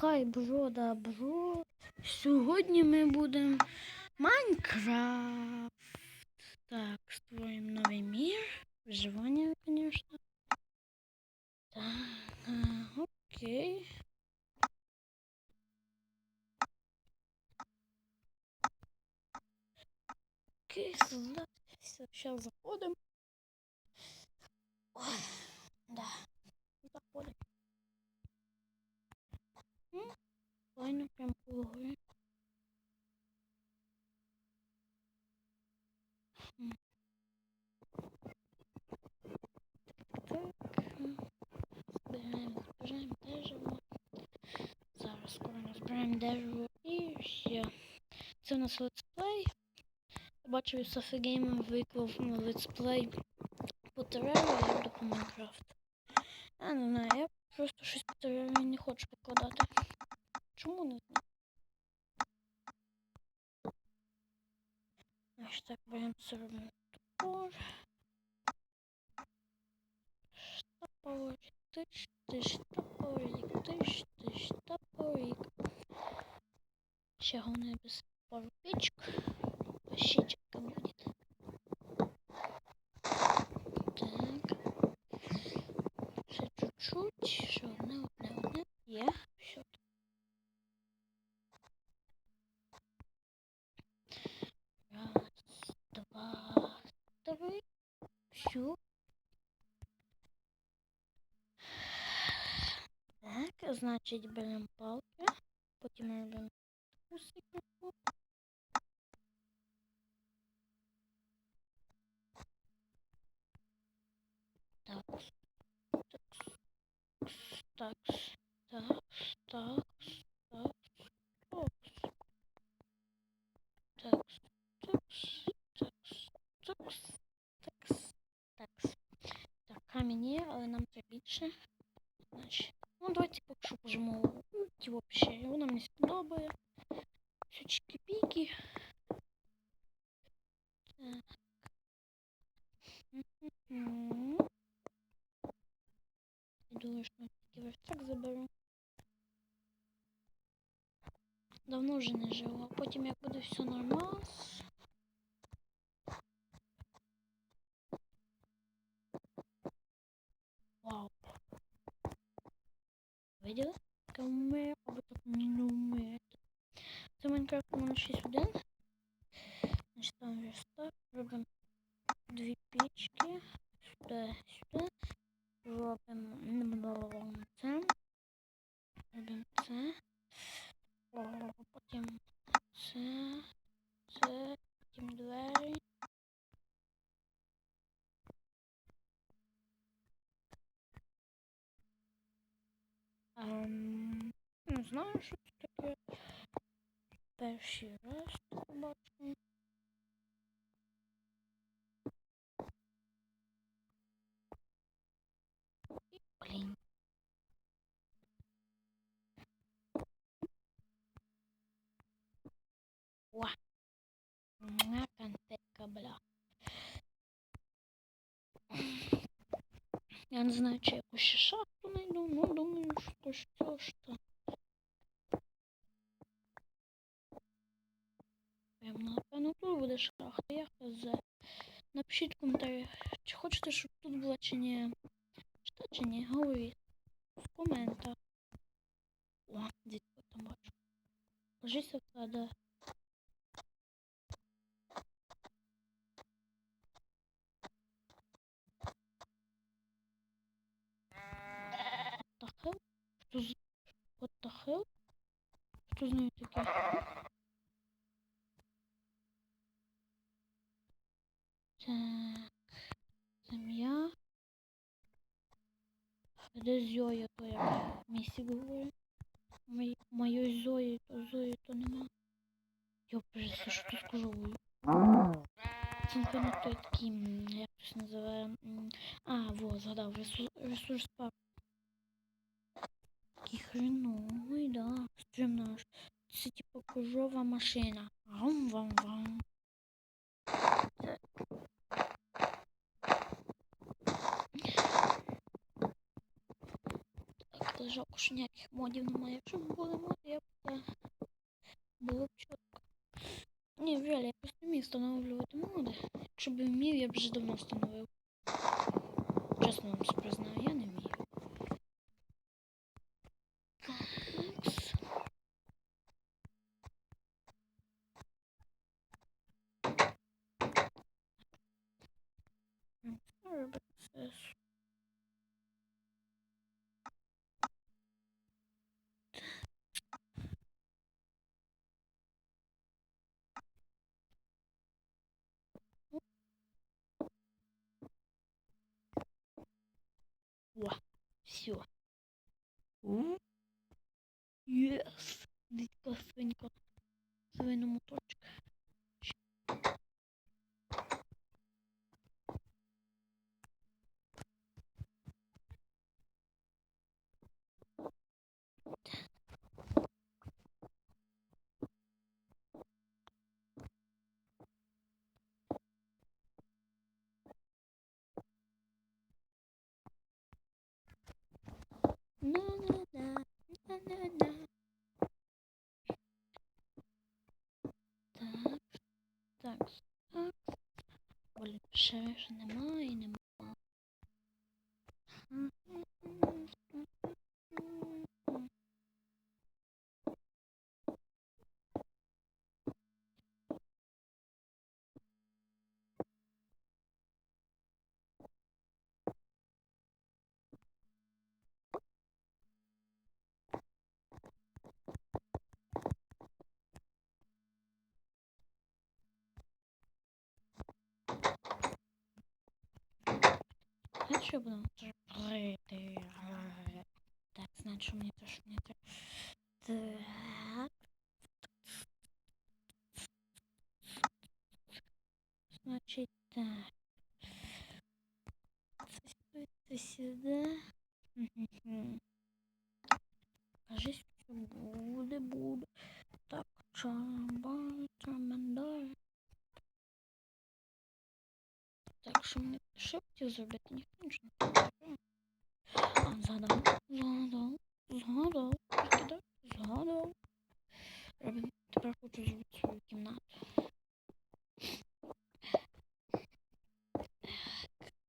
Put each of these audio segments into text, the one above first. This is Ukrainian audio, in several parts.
Хай бро да бро. Сьогодні ми будемо Майнкрафт. Так, створюємо новий мір. Виживання, звісно. Так, е, окей. Окей, создать. Все, сейчас заходим. Ой, да. Заходим. Файно, прям пологою. Збираємо, збираємо дерево. Зараз скоро назбираємо дерево і все. Це у нас летсплей. Бачив, Софі Геймер виклав ну, летсплей по терарію, а я буду по Майнкрафту. Я не знаю, я просто щось по терарію не хочу. Чому не? Ось так беремо це тур. топор. тыш, тиш, тиш, топорик, тиш, тиш, топорик. Ще головне без пару пічок. Щічка буде. Так. Ще чуть-чуть. Ще одне, одне, одне. Є. Все. Раз, два, три. Все. Так, значить беремо палки. Потім робимо таку секунду. Так. Так. Так. Так. Так. Так. Такс, такс, такс, такс, такс. Так, камінь є, але нам треба більше. ті вообще. Воно мені сподобає. Все чики-піки. Так. Мгм. Я думаю, що тільки верстак заберу. Давно вже не жила. Потім як буде все нормально. Вау. Виділи? Каме, Це Майнкрафт 061. Значить там верстак. Робимо дві пічки. Сюди, сюди. Робимо це. Робимо це. Потім це, це, потім двері. Ем, не знаю, що це. Перший раз бачу. Блін. О! На конфетка, бля. Я не знаю, чи якусь шахту найду, ну думаю, що що що. Прям напевно тут буде шахта, я хз. Напишіть в коментарях, чи хочете, щоб тут була чи ні. Що чи ні, говоріть. В коментах. О, дітко там бачу. Ложися в сада. the hell? Что за... What the hell? Что за таке? Так. Сім'я. Де Зоя, то як місі говорить. Мої- Моєї Зої, то Зої то нема. Я просто що тут скажу. Напевно той такий, як це називає. А, во, згадав, ресурс, ресурс пак. Хреновий, да. Стрім наш. Це типу кожова машина. Вам вам вам. Так. Але жалко, що ніяких модів немає. Якщо б були моди, я б це було б чітко. Ні, реально, я просто вмію встановлювати моди. Якщо б вмів, я б вже давно встановив. Чесно вам признаю, я не вмію. Такс. М, що робити це ж? О, все. Єс! Дідька свинька. Свину моторчик. На-на-на, на-на-на. Так, так, так. Блін, ще ж немає, нема. Знаєш, що я буду жити? Так, значить, що мені теж не треба. Так. Значить, так. Це сюди, це сюди. Мгм. Кажись, що буде, буде. Так, чамба, чаманда. Так, що мені хотів зробити? Ніхто нічого не хотів. А, згадав, згадав, згадав, прикидав, згадав. Робимо, тепер хочу зробити свою кімнату.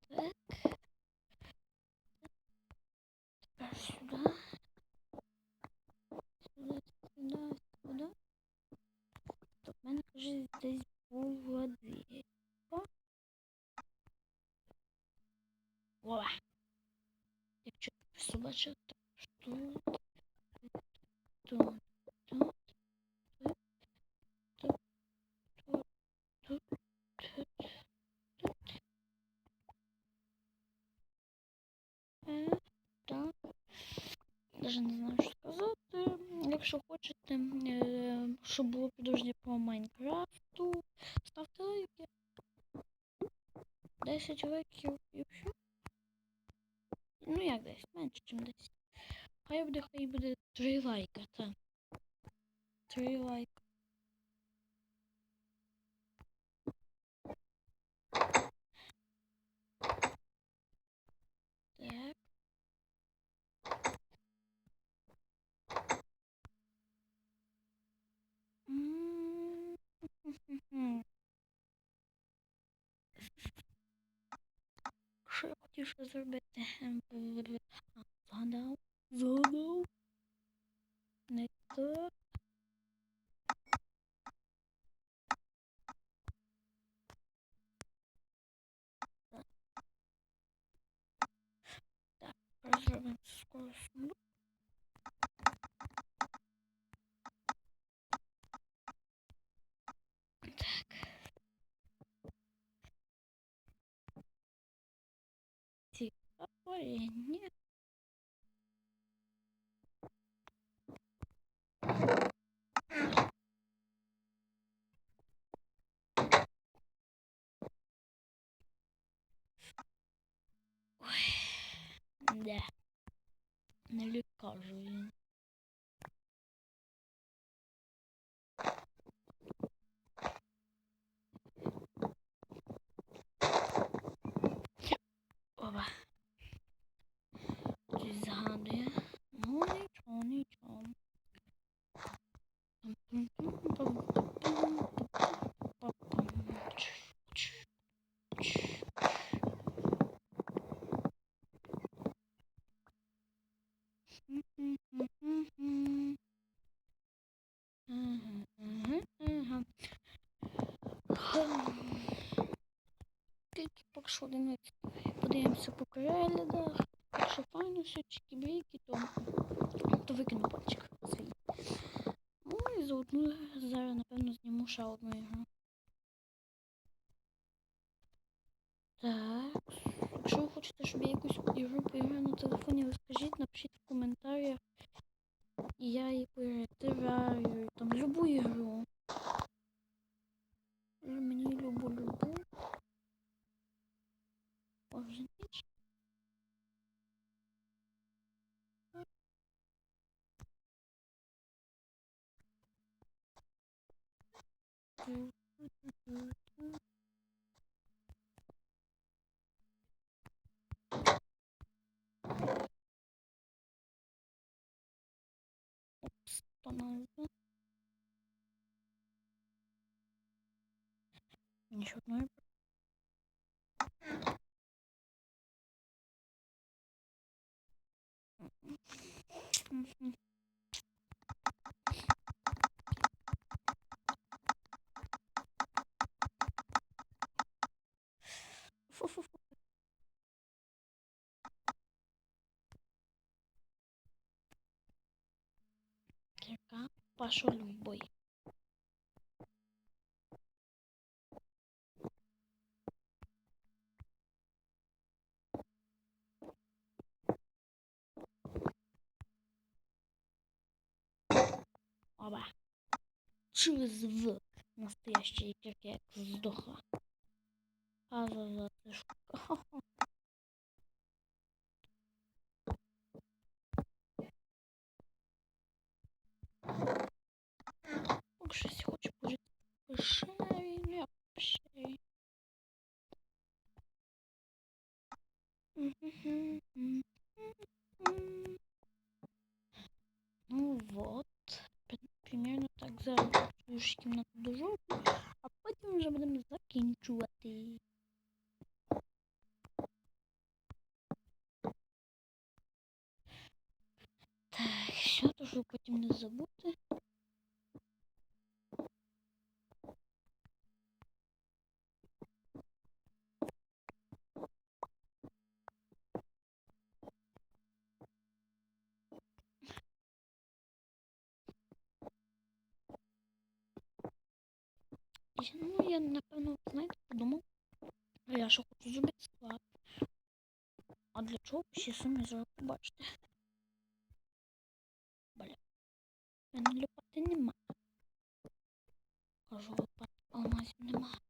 Так. Тепер сюди. Сюди, сюди, сюди. Тут в десь була дві. Ова. Якщо собача, то тут, тут, тут, тут, тут, тут, тут, тут. Так. Даже не знаю, що сказати. Якщо хочете, щоб було підружня по Майнкрафту, ставте лайки. 10 лайків і все. Ну як десь, менше, ніж 10. Хай буде, хай буде три лайка, так. Три лайка. Так. М. Що я хотів ще зробити? Ем, б-б-б. А, Згадав. Згадав. Не то. Так, розробимо скоро сундук. Так. Цікаві, ні. Да. Не лікажу він. Що одиниць. Подивимося по переглядах. Якщо файно все чики-брейки, то, то викину пальчик свій. Ну і за одну зараз, напевно, зніму ще одну ігру. Так. Якщо ви хочете, щоб я якусь ігру поіграю на телефоні, ви скажіть, напишіть в коментарях. І я її перетираю. Там любу ігру. Мені любу любу. Orijinal. Tamam. Şunları пошел в бой. Оба. Чузвук. Настоящая кирка як сдохла. А за затишку. Ох, щось хочу пожити. Пишеві, ну я пишеві. Ну вот. При- Примерно так зараз już кімнату дожову, а потім вже будемо закінчувати. Так, що то щоб потім не забути. І, Ну, я напевно, знаєте, подумав. Я що хочу зробити склад. А для чого ще самі зараз побачите? Бля. Мене лопати нема. Кажу, лопати алмазів нема.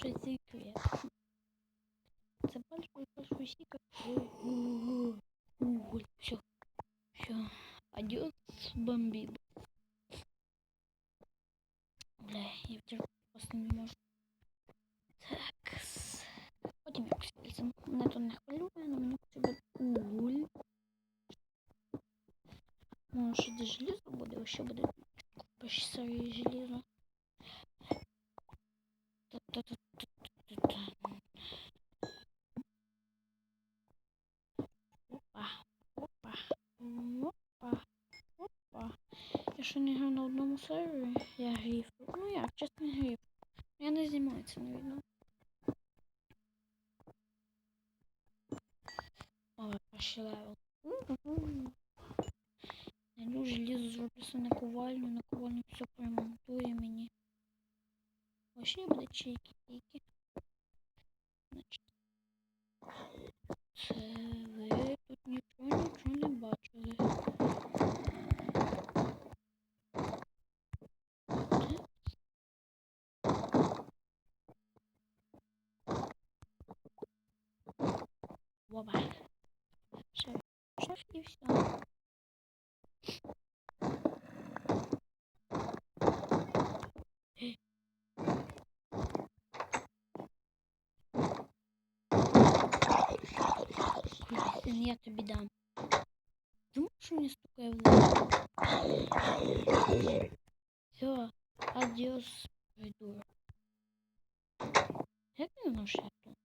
Щось зікує. Це большой большой сікер. Уголь. Все. Все. Адіос бомбіба. Бля, я втір просто не можу. Так. с- Потім якось візьму. Мене то не хвилює, але мені потрібен уголь. Може, ще де желізо буде, ще буде купиш старе желізо. Опа, опа, опа, опа. Я ще не грав на одному сервері, я грів. Ну як, чесно грів. Я не знімаю це не видно. кращий левел. У-у-у. Найду желізо, зроблю себе наковальню, наковальню все поремонтує мені. Ось ще буде чайки тільки. Значить. Це тут нічого, нічого не бачили. Все, все і все. я тобі дам. Думаю, що мені стукає в лоб. Все, адіос, придурок. Як не знав, що я тут?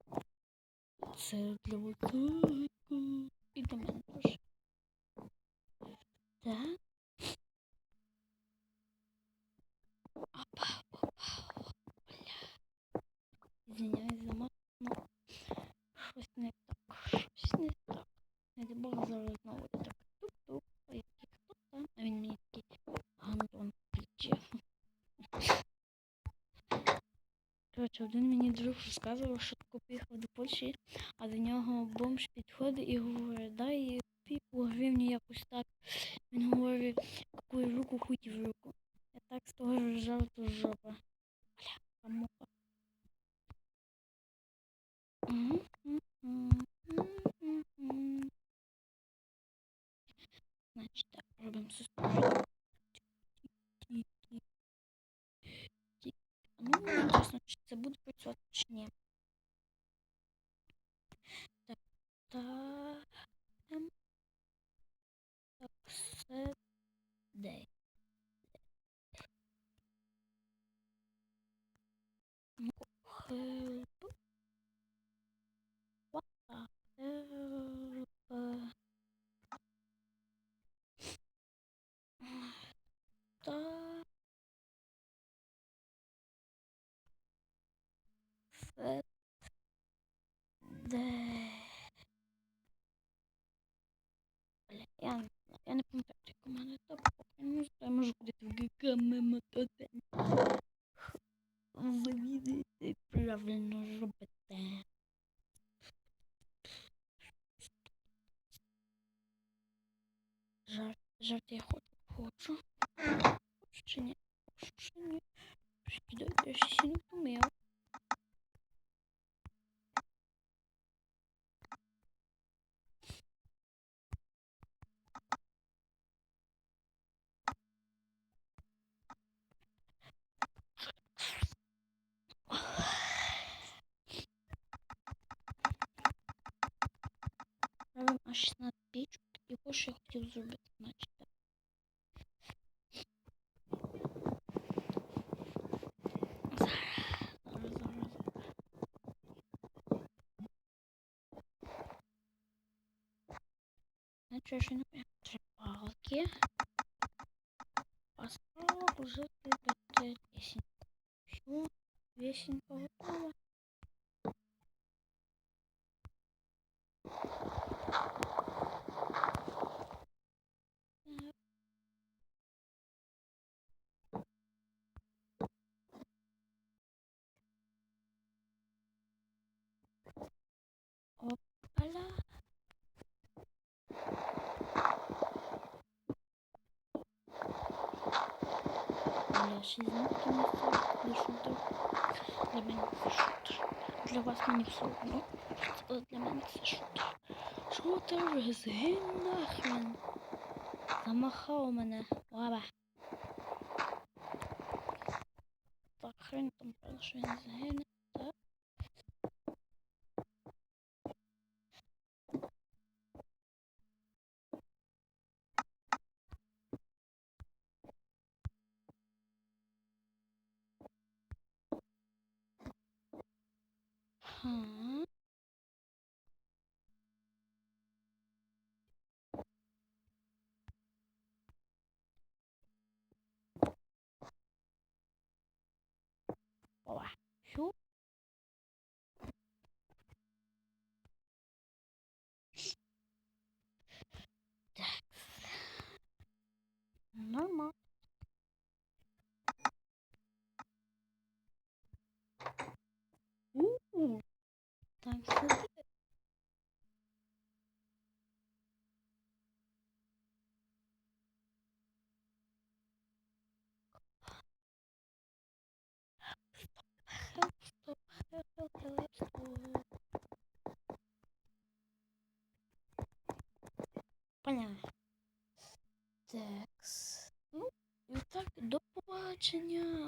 Це для вулкану. І для мене теж. Так. Опа, опа, опа, бля. Извиняюсь Бог зараз знову так тук-тук, а я хто там? А він мені такий гандон плече. Коротше, один мені друг розказував, що поїхав до Польщі, а до нього бомж підходить і говорить, дай піву гривню якось так. Він говорить, яку руку хуй в руку. Я так з того ржав, то жопа. Значить так, робимо сестру. Ну, чесно, чи це буде працювати чи ні. Так, так. Не знаю, я не пам'ятаю, як у мене так поки я можу ходити в ГК мототе. Завідуйте, правильно робите. Жарт, жарт я хочу. Хочу. Хочу чи ні? Хочу чи ні? Прикидайте, я ще сильно помив. 16 пічок, яку ж я хотів зробити, значить. Значить, Бля, ще знімки не це шутер. Для мене це шутер. Для вас мені все одно. Але для мене це шутер. Шутер, згинь нахрен. Замахав мене. Лава. Так, хрен там правда, що він згине. Понятно. Такс. Ну, і так, до побачення.